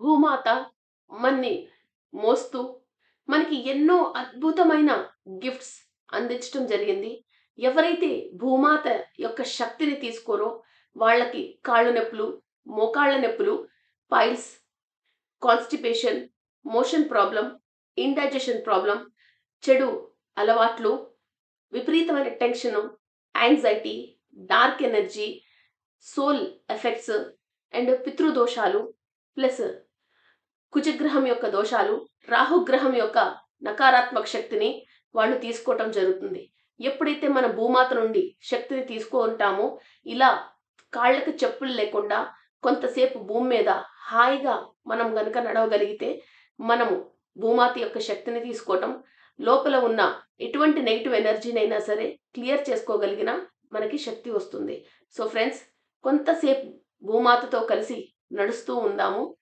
భూమాత మన్ని మోస్తూ మనకి ఎన్నో అద్భుతమైన గిఫ్ట్స్ అందించడం జరిగింది. ఎవరైతే భూమాత యొక్క శక్తిని తీసుకోరో వాళ్ళకి కాళ్ళు నొప్పులు మోకాళ్ళ నొప్పులు piles constipation motion problem indigestion problem చెడు అలవాట్లు విపరీతమైన tension anxiety dark energy soul effects and పితృదోషాలు ప్లస్ కుజగ్రహం యొక్క దోషాలు రాహుగ్రహం యొక్క నకారాత్మక శక్తిని వాళ్ళు తీసుకోవటం జరుగుతుంది. ఎప్పుడైతే మన భూమాత నుండి శక్తిని తీసుకుంటామో ఇలా కాళ్ళకి చెప్పులు లేకుండా కొంతసేపు భూమి మీద హాయిగా మనం గనుక నడవగలిగితే మనము భూమాత యొక్క శక్తిని తీసుకోవటం లోపల ఉన్న ఎటువంటి నెగిటివ్ ఎనర్జీనైనా సరే క్లియర్ చేసుకోగలిగిన మనకి శక్తి వస్తుంది. సో ఫ్రెండ్స్ కొంతసేపు భూమాతతో కలిసి నడుస్తూ ఉందాము.